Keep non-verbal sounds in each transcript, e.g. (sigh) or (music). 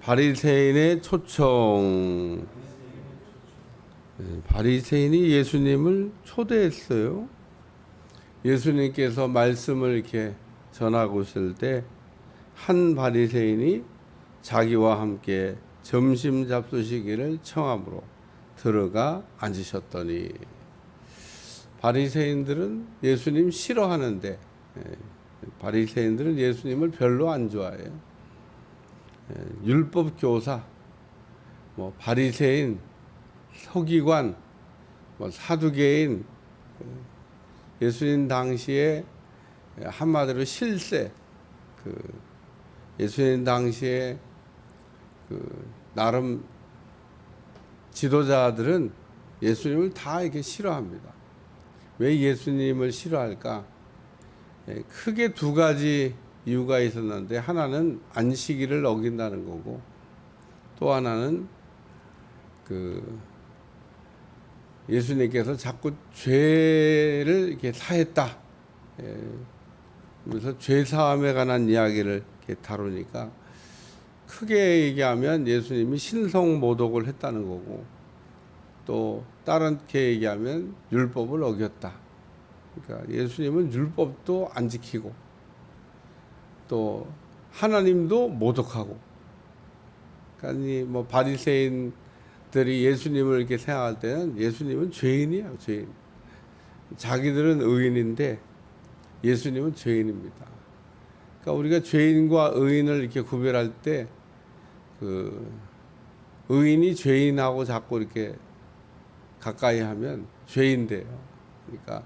바리새인의 초청. 네, 바리새인이 예수님을 초대했어요. 예수님께서 말씀을 이렇게 전하고 있을 때 한 바리새인이 자기와 함께 점심 잡수시기를 청함으로 들어가 앉으셨더니 바리새인들은 예수님 싫어하는데 예, 바리새인들은 예수님을 별로 안 좋아해요. 예, 율법 교사, 뭐 바리새인, 서기관, 뭐 사두개인, 그 예수님 당시에 한마디로 실세, 그 예수님 당시에 그 나름 지도자들은 예수님을 다 이렇게 싫어합니다. 왜 예수님을 싫어할까? 예, 크게 두 가지 이유가 있었는데 하나는 안식일을 어긴다는 거고 또 하나는 그 예수님께서 자꾸 죄를 이렇게 사했다. 예, 그래서 죄 사함에 관한 이야기를 이렇게 다루니까 크게 얘기하면 예수님이 신성 모독을 했다는 거고 또 다른 게 얘기하면 율법을 어겼다. 그러니까 예수님은 율법도 안 지키고 또 하나님도 모독하고 그러니까 이뭐 바리새인들이 예수님을 이렇게 생각할 때는 예수님은 죄인이야 죄인. 자기들은 의인인데 예수님은 죄인입니다. 그러니까 우리가 죄인과 의인을 이렇게 구별할 때 그 의인이 죄인하고 자꾸 이렇게 가까이 하면 죄인 돼요. 그러니까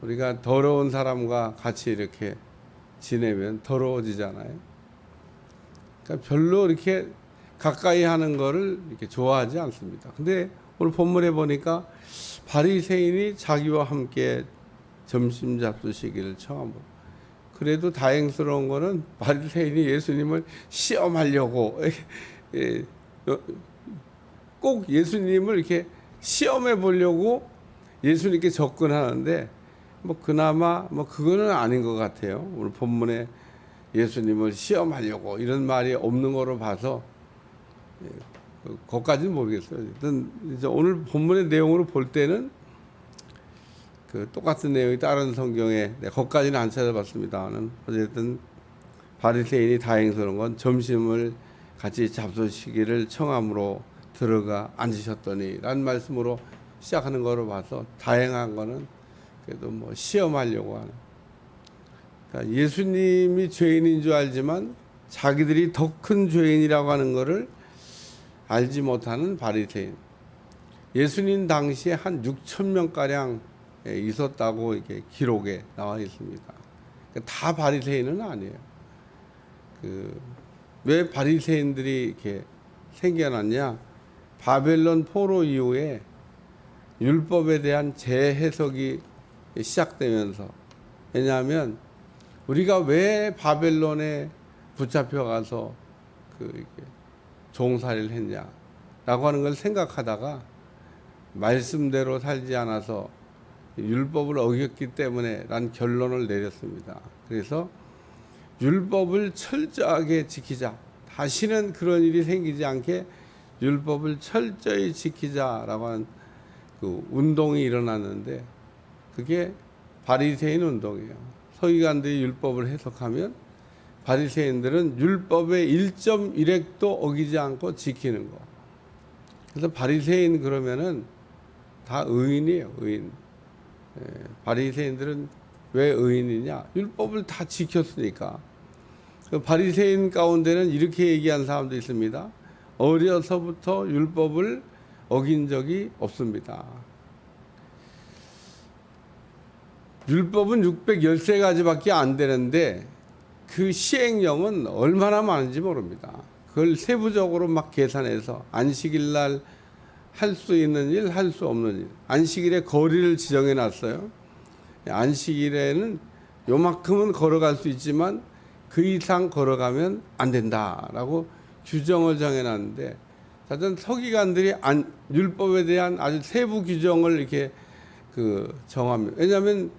우리가 더러운 사람과 같이 이렇게 지내면 더러워지잖아요. 그러니까 별로 이렇게 가까이 하는 거를 이렇게 좋아하지 않습니다. 근데 오늘 본문에 보니까 바리새인이 자기와 함께 점심 잡수시기를 청함으로 그래도 다행스러운 거는 바리새인이 예수님을 시험하려고 (laughs) 예, 어, 꼭 예수님을 이렇게 시험해 보려고 예수님께 접근하는데 뭐 그나마 뭐 그거는 아닌 것 같아요. 오늘 본문에 예수님을 시험하려고 이런 말이 없는 거로 봐서 예, 그- 그것까지는 모르겠어요. 일단 이제 오늘 본문의 내용으로 볼 때는 그 똑같은 내용이 다른 성경에 네, 거기까지는 안 찾아봤습니다는 어쨌든 바리새인이 다행스러운 건 점심을 같이 잡수시기를 청함으로 들어가 앉으셨더니라는 말씀으로 시작하는 거로 봐서 다행한 거는 그래도 뭐 시험하려고 하는 그러니까 예수님이 죄인인 줄 알지만 자기들이 더 큰 죄인이라고 하는 거를 알지 못하는 바리새인 예수님 당시에 한 6천 명 가량 예, 있었다고 이렇게 기록에 나와 있습니다. 그러니까 다 바리새인은 아니에요. 그 왜 바리새인들이 이렇게 생겨났냐? 바벨론 포로 이후에 율법에 대한 재해석이 시작되면서 왜냐하면 우리가 왜 바벨론에 붙잡혀 가서 그 종살이를 했냐라고 하는 걸 생각하다가 말씀대로 살지 않아서 율법을 어겼기 때문에 란 결론을 내렸습니다. 그래서 율법을 철저하게 지키자. 다시는 그런 일이 생기지 않게 율법을 철저히 지키자라고 하는 그 운동이 일어났는데 그게 바리새인 운동이에요. 서기관들이 율법을 해석하면 바리새인들은 율법의 1.1획도 어기지 않고 지키는 거. 그래서 바리새인 그러면은 다 의인이에요, 의인. 예, 바리새인들은 왜 의인이냐? 율법을 다 지켰으니까. 그 바리새인 가운데는 이렇게 얘기한 사람도 있습니다. 어려서부터 율법을 어긴 적이 없습니다. 율법은 613가지밖에 안 되는데 그 시행령은 얼마나 많은지 모릅니다. 그걸 세부적으로 막 계산해서 안식일 날 할 수 있는 일, 할 수 없는 일. 안식일에 거리를 지정해 놨어요. 안식일에는 요만큼은 걸어갈 수 있지만 그 이상 걸어가면 안 된다라고 규정을 정해 놨는데 사실 서기관들이 안, 율법에 대한 아주 세부 규정을 이렇게 그 정합니다. 왜냐하면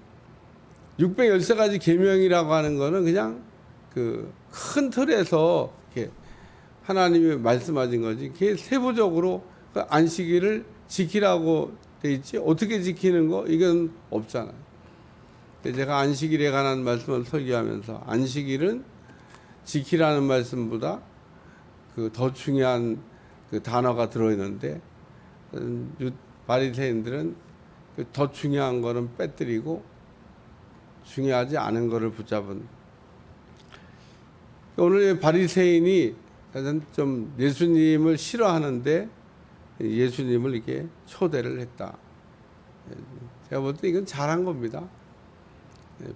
613가지 계명이라고 하는 거는 그냥 그 큰 틀에서 이렇게 하나님이 말씀하신 거지. 그게 세부적으로 그 안식일을 지키라고 돼 있지. 어떻게 지키는 거 이건 없잖아요. 제가 안식일에 관한 말씀을 설교하면서 안식일은 지키라는 말씀보다 그 더 중요한 그 단어가 들어 있는데 음, 유- 바리새인들은 그 더 중요한 거는 빼뜨리고 중요하지 않은 거를 붙잡은 오늘 바리새인이 좀 예수님을 싫어하는데 예수님을 이렇게 초대를 했다. 제가 볼 때 이건 잘한 겁니다.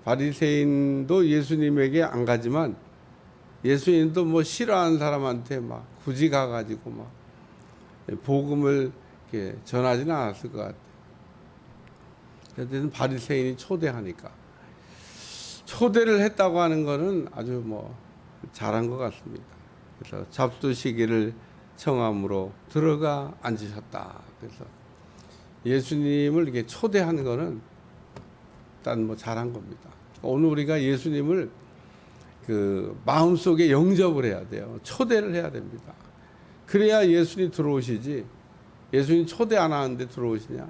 바리새인도 예수님에게 안 가지만 예수님도 뭐 싫어하는 사람한테 막 굳이 가가지고 막 복음을 전하지는 않았을 것 같아요. 그때는 바리새인이 초대하니까 초대를 했다고 하는 거는 아주 뭐 잘한 것 같습니다. 그래서 잡수 시기를 청함으로 들어가 앉으셨다. 그래서 예수님을 이렇게 초대하는 거는 일단 뭐 잘한 겁니다. 오늘 우리가 예수님을 그 마음속에 영접을 해야 돼요. 초대를 해야 됩니다. 그래야 예수님 들어오시지. 예수님 초대 안 하는데 들어오시냐?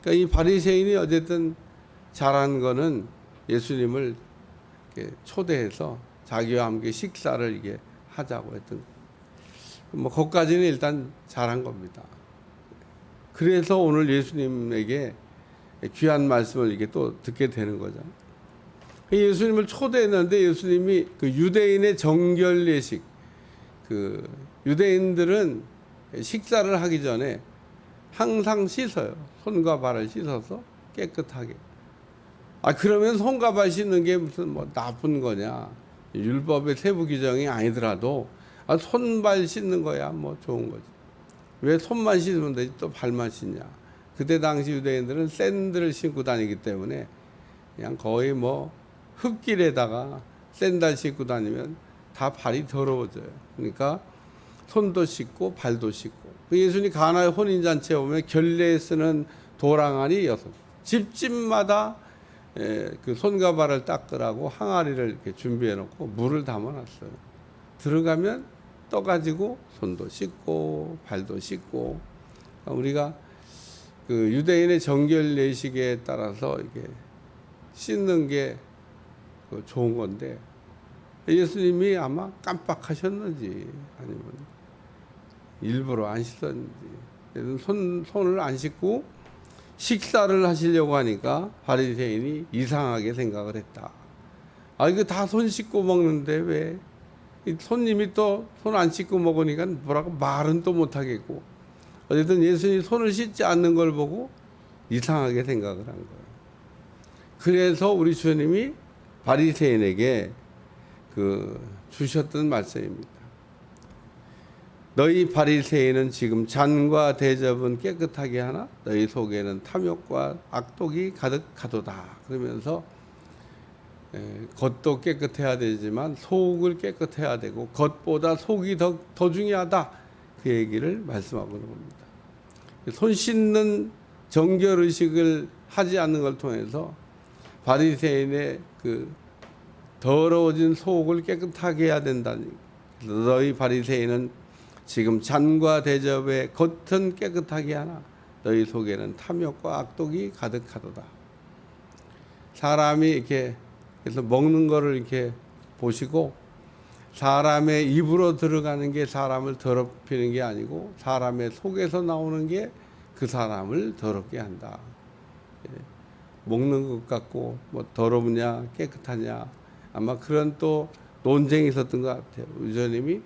그러니까 이 바리새인이 어쨌든 잘한 거는 예수님을 초대해서 자기와 함께 식사를 이게 하자고 했던 뭐 거기까지는 일단 잘한 겁니다. 그래서 오늘 예수님에게 귀한 말씀을 이게 또 듣게 되는 거죠. 예수님을 초대했는데 예수님이 그 유대인의 정결 예식 그 유대인들은 식사를 하기 전에 항상 씻어요. 손과 발을 씻어서 깨끗하게. 아 그러면 씻는 게 무슨 뭐 나쁜 거냐? 율법의 세부 규정이 아니더라도 아, 손발 씻는 거야 뭐 좋은 거지. 왜 손만 씻으면 되지 또 발만 씻냐? 그때 당시 유대인들은 샌들을 신고 다니기 때문에 그냥 거의 뭐 흙길에다가 샌들 신고 다니면 다 발이 더러워져요. 그러니까 손도 씻고 발도 씻고. 그 예수님 가나의 혼인 잔치에 오면 결례에 쓰는 도랑아리 여섯 집집마다 에, 그 손과 발을 닦으라고 항아리를 이렇게 준비해 놓고 물을 담아 놨어요. 들어가면 떠 가지고 손도 씻고 발도 씻고 그러니까 우리가 그 유대인의 정결 예식에 따라서 이게 씻는 게그 좋은 건데 예수님이 아마 깜빡하셨는지 아니면 일부러 안 씻었는지 손 손을 안 씻고 식사를 하시려고 하니까 바리새인이 이상하게 생각을 했다. 아 이거 다 손 씻고 먹는데 왜이 손님이 또 손 안 씻고 먹으니까 뭐라고 말은 또 못 하겠고 어쨌든 예수님이 손을 씻지 않는 걸 보고 이상하게 생각을 한 거예요. 그래서 우리 주님이 바리새인에게 그 주셨던 말씀입니다. 너희 바리새인은 지금 잔과 대접은 깨끗하게 하나 너희 속에는 탐욕과 악독이 가득하도다. 그러면서 에, 겉도 깨끗해야 되지만 속을 깨끗해야 되고 겉보다 속이 더, 더 중요하다. 그 얘기를 말씀하고 있는 겁니다. 손 씻는 정결 의식을 하지 않는 걸 통해서 바리새인의 그 더러워진 속을 깨끗하게 해야 된다니. 너희 바리새인은 지금 잔과 대접의 겉은 깨끗하게 하나 너희 속에는 탐욕과 악독이 가득하도다. 사람이 이렇게 그래서 먹는 거를 이렇게 보시고 사람의 입으로 들어가는 게 사람을 더럽히는 게 아니고 사람의 속에서 나오는 게 그 사람을 더럽게 한다. 예. 먹는 것 같고 뭐 더러우냐 깨끗하냐 아마 그런 또 논쟁이 있었던 것 같아요. 의전님이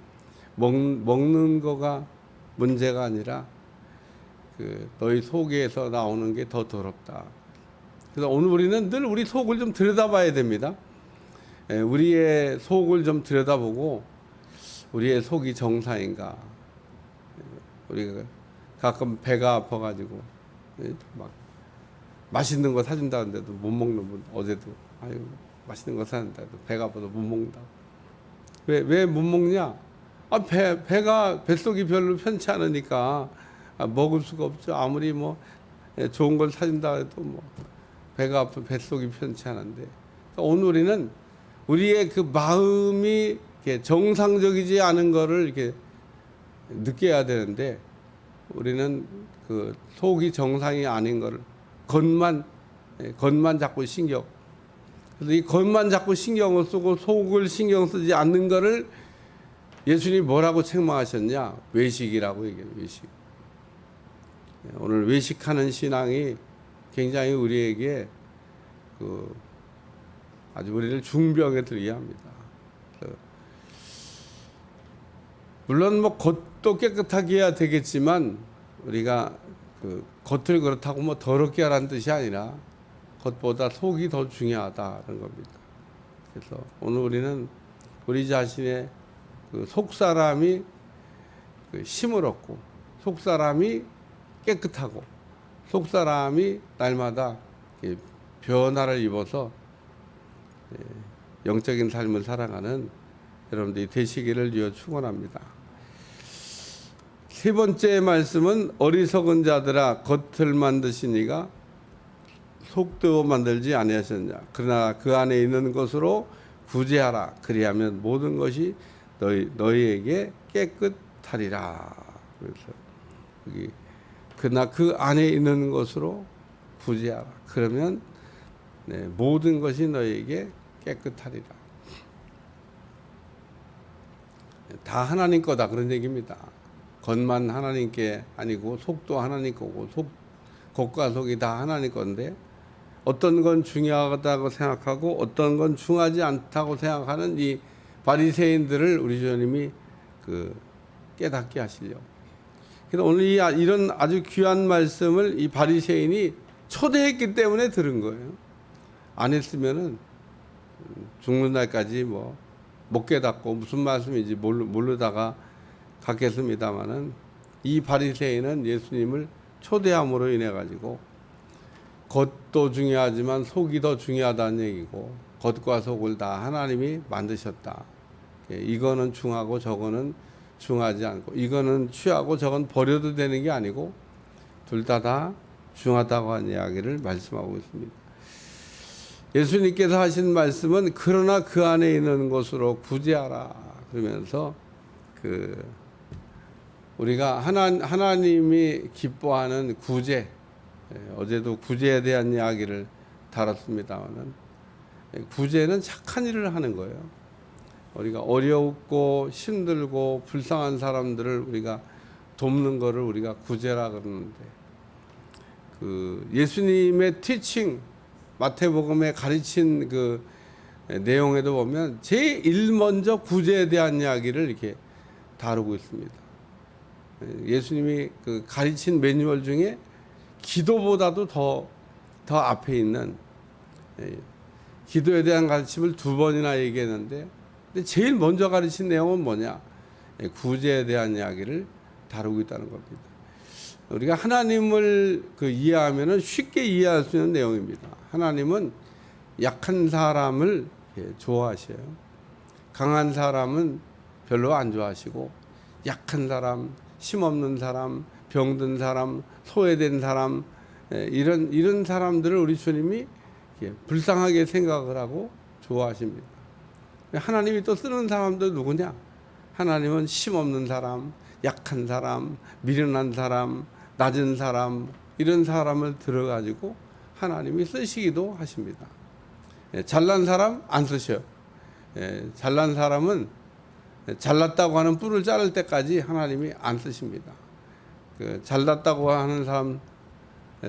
먹, 먹는 거가 문제가 아니라 그 너희 속에서 나오는 게 더 더럽다. 그래서 오늘 우리는 늘 우리 속을 좀 들여다봐야 됩니다. 예, 우리의 속을 좀 들여다보고 우리의 속이 정상인가. 예, 우리가 가끔 배가 아파가지고 예, 막 맛있는 거 사준다는데도 못 먹는 분 어제도 아유 맛있는 거 사준다도 배가 아파서 못 먹는다. 왜 왜 못 먹냐? 아 배 배가 뱃속이 별로 편치 않으니까 아, 먹을 수가 없죠. 아무리 뭐 예, 좋은 걸 사준다 해도 뭐 배가 아프 뱃속이 편치 않은데 오늘 우리는 우리의 그 마음이 이렇게 정상적이지 않은 거를 이렇게 느껴야 되는데 우리는 그 속이 정상이 아닌 거를 겉만 예, 겉만 자꾸 신경 그래서 이 겉만 자꾸 신경을 쓰고 속을 신경 쓰지 않는 거를 예수님이 뭐라고 책망하셨냐 외식이라고 얘기해요 외식 예, 오늘 외식하는 신앙이 굉장히 우리에게 그 아주 우리를 중병에 들게 합니다. 그 물론 뭐 겉도 깨끗하게 해야 되겠지만 우리가 그 겉을 그렇다고 뭐 더럽게 하라는 뜻이 아니라 겉보다 속이 더 중요하다는 겁니다. 그래서 오늘 우리는 우리 자신의 그 속 사람이 그 힘을 얻고 속 사람이 깨끗하고 속 사람이 날마다 변화를 입어서 예, 영적인 삶을 살아가는 여러분들이 되시기를 위해 축원합니다. 세 번째 말씀은 어리석은 자들아 겉을 만드시니가 속도 만들지 아니하셨냐. 그러나 그 안에 있는 것으로 구제하라. 그리하면 모든 것이 너희 너희에게 깨끗하리라. 그래서 여기 그러나 그 안에 있는 것으로 구제하라. 그러면 네, 모든 것이 너희에게 깨끗하리라. 다 하나님 거다 그런 얘기입니다. 겉만 하나님께 아니고 속도 하나님 거고 속 겉과 속이 다 하나님 건데 어떤 건 중요하다고 생각하고 어떤 건 중하지 않다고 생각하는 이 바리새인들을 우리 주님이 그 깨닫게 하시려. 그래서 오늘 이 아- 이런 아주 귀한 말씀을 이 바리새인이 초대했기 때문에 들은 거예요. 안 했으면은 죽는 날까지 뭐 못 깨닫고 무슨 말씀인지 모르, 모르다가 갔겠습니다마는 이 바리새인은 예수님을 초대함으로 인해 가지고 겉도 중요하지만 속이 더 중요하다는 얘기고 겉과 속을 다 하나님이 만드셨다. 예, 이거는 중하고 저거는 중하지 않고 이거는 취하고 저건 버려도 되는 게 아니고 둘 다 다 중하다고 하는 이야기를 말씀하고 있습니다. 예수님께서 하신 말씀은 그러나 그 안에 있는 것으로 구제하라 그러면서 그 우리가 하나 하나님이 기뻐하는 구제 예, 어제도 구제에 대한 이야기를 다뤘습니다만은 구제는 착한 일을 하는 거예요. 우리가 어렵고 힘들고 불쌍한 사람들을 우리가 돕는 것을 우리가 구제라 그러는데 그 예수님의 티칭 마태복음에 가르친 그 내용에도 보면 제일 먼저 구제에 대한 이야기를 이렇게 다루고 있습니다. 예수님이 그 가르친 매뉴얼 중에 기도보다도 더, 더 앞에 있는 예, 기도에 대한 가르침을 두 번이나 얘기했는데 근데 제일 먼저 가르친 내용은 뭐냐? 예, 구제에 대한 이야기를 다루고 있다는 겁니다. 우리가 하나님을 그 이해하면은 쉽게 이해할 수 있는 내용입니다. 하나님은 약한 사람을 예, 좋아하셔요. 강한 사람은 별로 안 좋아하시고 약한 사람, 힘없는 사람, 병든 사람, 소외된 사람 예, 이런 이런 사람들을 우리 주님이 이렇게 불쌍하게 생각을 하고 좋아하십니다. 하나님이 또 쓰는 사람도 누구냐? 하나님은 힘없는 사람, 약한 사람, 미련한 사람, 낮은 사람 이런 사람을 들어가지고 하나님이 쓰시기도 하십니다. 예, 잘난 사람 안 쓰셔. 예, 잘난 사람은 잘났다고 하는 뿔을 자를 때까지 하나님이 안 쓰십니다. 그 잘났다고 하는 사람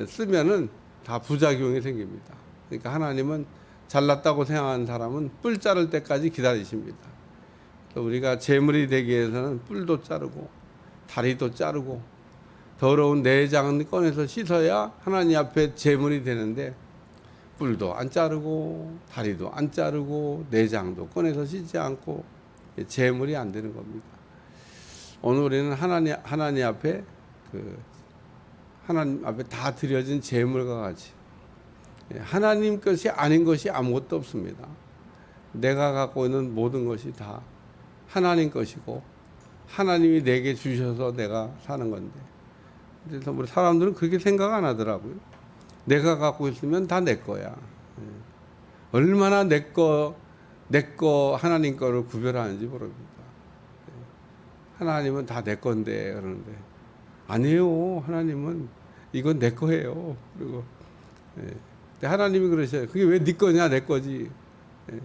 쓰면은 다 부작용이 생깁니다. 그러니까 하나님은 잘났다고 생각하는 사람은 뿔 자를 때까지 기다리십니다. 또 우리가 재물이 되기 위해서는 뿔도 자르고 다리도 자르고 더러운 내장은 꺼내서 씻어야 하나님 앞에 재물이 되는데 뿔도 안 자르고 다리도 안 자르고 내장도 꺼내서 씻지 않고 재물이 안 되는 겁니다. 오늘 우리는 하나님 하나님 앞에 그 하나님 앞에 다 드려진 재물과 같이 예, 하나님 것이 아닌 것이 아무것도 없습니다. 내가 갖고 있는 모든 것이 다 하나님 것이고 하나님이 내게 주셔서 내가 사는 건데 그래서 우리 사람들은 그렇게 생각 안 하더라고요. 내가 갖고 있으면 다 내 거야. 예. 얼마나 내 거, 내 거 하나님 거를 구별하는지 모릅니다. 예. 하나님은 다 내 건데 그러는데 아니에요. 하나님은 이건 내 거예요. 그리고 예. 하나님이 그러셔요. 그게 왜 네 거냐 내 거지. 예.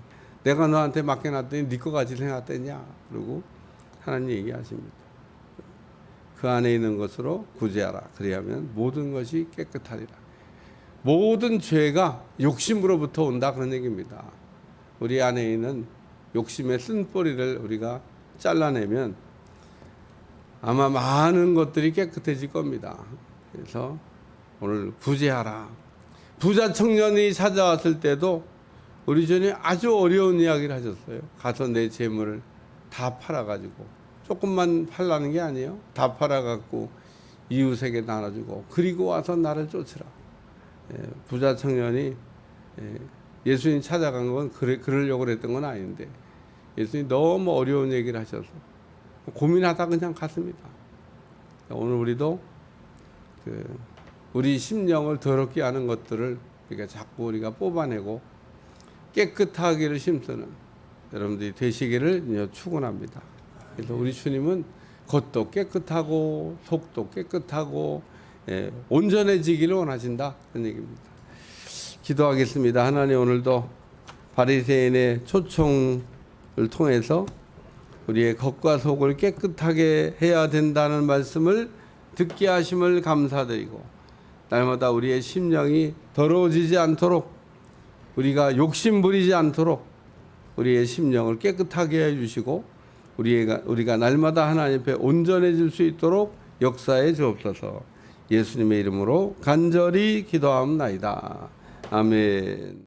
내가 너한테 맡겨놨더니 네거 같이 생각했냐. 그리고 하나님 얘기하십니다. 그 안에 있는 것으로 구제하라. 그리하면 모든 것이 깨끗하리라. 모든 죄가 욕심으로부터 온다 그런 얘기입니다. 우리 안에 있는 욕심의 쓴뿌리를 우리가 잘라내면 아마 많은 것들이 깨끗해질 겁니다. 그래서 오늘 구제하라. 부자 청년이 찾아왔을 때도 우리 전에 아주 어려운 이야기를 하셨어요. 가서 내 재물을 다 팔아가지고 조금만 팔라는 게 아니에요. 다 팔아갖고 이웃에게 나눠주고 그리고 와서 나를 쫓으라. 예, 부자 청년이 예, 예수님 찾아간 건 그래, 그러려고 그랬던 건 아닌데 예수님 너무 어려운 얘기를 하셔서 고민하다 그냥 갔습니다. 오늘 우리도 그 우리 심령을 더럽게 하는 것들을 우리가 자꾸 우리가 뽑아내고 깨끗하기를 힘쓰는 여러분들이 되시기를 축원합니다. 그래서 우리 주님은 겉도 깨끗하고 속도 깨끗하고 예, 온전해지기를 원하신다 그런 얘기입니다. 기도하겠습니다. 하나님 오늘도 바리새인의 초청을 통해서 우리의 겉과 속을 깨끗하게 해야 된다는 말씀을 듣게 하심을 감사드리고 날마다 우리의 심령이 더러워지지 않도록 우리가 욕심 부리지 않도록 우리의 심령을 깨끗하게 해 주시고 우리가 우리가 날마다 하나님 앞에 온전해질 수 있도록 역사해 주옵소서. 예수님의 이름으로 간절히 기도하옵나이다. 아멘.